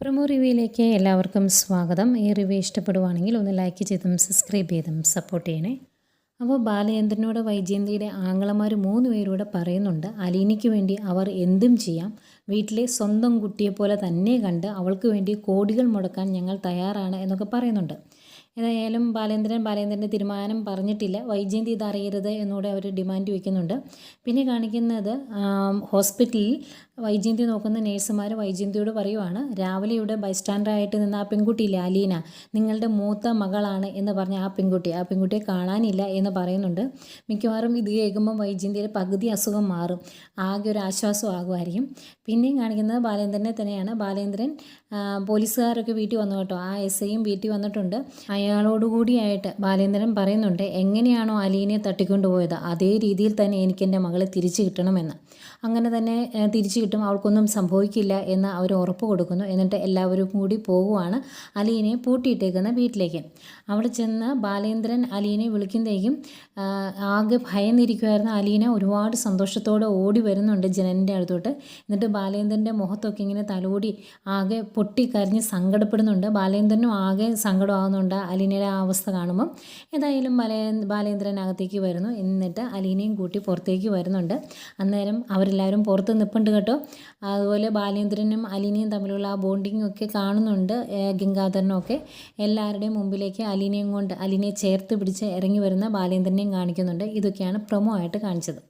Promo റിവ്യൂയിലേക്ക് എല്ലാവർക്കും സ്വാഗതം. ഈ റിവ്യൂ ഇഷ്ടപ്പെടുവാണെങ്കിൽ ഒന്ന് ലൈക്ക് ചെയ്തും സബ്സ്ക്രൈബ് ചെയ്തും സപ്പോർട്ട് ചെയ്യണേ. അപ്പോൾ ബാലചന്ദ്രനോട് വൈജയന്തിയുടെ ആങ്ങളമാർ മൂന്ന് പേരൂടെ പറയുന്നുണ്ട് അലീനയ്ക്ക് വേണ്ടി അവർ എന്തും ചെയ്യാം. വീട്ടിലെ സ്വന്തം കുട്ടിയെപ്പോലെ തന്നെ കണ്ട് അവൾക്ക് വേണ്ടി കോടികൾ മുടക്കാൻ ഞങ്ങൾ തയ്യാറാണ് എന്നൊക്കെ പറയുന്നുണ്ട്. ഏതായാലും ബാലേന്ദ്രൻ ബാലേന്ദ്രന്റെ തീരുമാനം പറഞ്ഞിട്ടില്ല. വൈജയന്തി ഇത് അറിയരുത് എന്നൂടെ അവർ ഡിമാൻഡ് വയ്ക്കുന്നുണ്ട് പിന്നെ കാണിക്കുന്നത് ഹോസ്പിറ്റലിൽ വൈജയന്തി നോക്കുന്ന നേഴ്സുമാർ വൈജയന്തിയോട് പറയുവാണ് രാവിലെ ഇവിടെ ബൈസ്റ്റാൻഡറായിട്ട് നിന്ന ആ പെൺകുട്ടിയില്ലേ അലീന? നിങ്ങളുടെ മൂത്ത മകളാണ് എന്ന് പറഞ്ഞ ആ പെൺകുട്ടി. ആ പെൺകുട്ടിയെ കാണാനില്ല എന്ന് പറയുന്നുണ്ട്. മിക്കവാറും ഇത് കേൾക്കുമ്പോൾ വൈജയന്തിയുടെ പകുതി അസുഖം മാറും. ആകെ ഒരു ആശ്വാസം ആകുമായിരിക്കും. പിന്നെയും കാണിക്കുന്നത് ബാലേന്ദ്രനെ തന്നെയാണ്. ബാലേന്ദ്രൻ പോലീസുകാരൊക്കെ വീട്ടിൽ വന്നു കേട്ടോ. ആ എസ് ഐയും വീട്ടിൽ വന്നിട്ടുണ്ട്. അയാളോടുകൂടിയായിട്ട് ബാലേന്ദ്രൻ പറയുന്നുണ്ട് എങ്ങനെയാണോ അലീനെ തട്ടിക്കൊണ്ടുപോയത്? അതേ രീതിയിൽ തന്നെ എനിക്ക് എന്റെ മകളെ തിരിച്ചു കിട്ടണമെന്ന്. അങ്ങനെ തന്നെ തിരിച്ചു കിട്ടും. അവൾക്കൊന്നും സംഭവിക്കില്ല എന്ന് അവർ ഉറപ്പ് കൊടുക്കുന്നു. എന്നിട്ട് എല്ലാവരും കൂടി പോകുവാണ് അലീനെ പൂട്ടിയിട്ടേക്കുന്ന വീട്ടിലേക്ക്. അവിടെ ചെന്ന് ബാലേന്ദ്രൻ അലീനെ വിളിക്കുന്നതേക്കും ആകെ ഭയന്നിരിക്കുമായിരുന്ന അലീന. ഒരുപാട് സന്തോഷത്തോടെ ഓടി വരുന്നുണ്ട് ജനന്റെ അടുത്തോട്ട്. എന്നിട്ട് ബാലേന്ദ്രന്റെ മുഖത്തൊക്കെ ഇങ്ങനെ തലോടി ആകെ പൊട്ടിക്കരഞ്ഞ് സങ്കടപ്പെടുന്നുണ്ട്. ബാലേന്ദ്രനും ആകെ സങ്കടമാകുന്നുണ്ട്. അലീനയുടെ ആ അവസ്ഥ കാണുമ്പം ഏതായാലും ബാലേ ബാലേന്ദ്രൻ അകത്തേക്ക് വരുന്നു. എന്നിട്ട് അലീനയും കൂട്ടി പുറത്തേക്ക് വരുന്നുണ്ട്. അന്നേരം അവരെല്ലാവരും പുറത്ത് നിൽപ്പുണ്ട് കേട്ടോ. അതുപോലെ ബാലേന്ദ്രനും അലീനയും തമ്മിലുള്ള ആ ബോണ്ടിങ് ഒക്കെ കാണുന്നുണ്ട് ഗംഗാധരനൊക്കെ എല്ലാവരുടെയും മുമ്പിലേക്ക് അലീനയും കൊണ്ട് അലീനയെ ചേർത്ത് പിടിച്ച് ഇറങ്ങി വരുന്ന ബാലേന്ദ്രനെയും കാണിക്കുന്നുണ്ട്. ഇതൊക്കെയാണ് പ്രൊമോ ആയിട്ട് കാണിച്ചത്.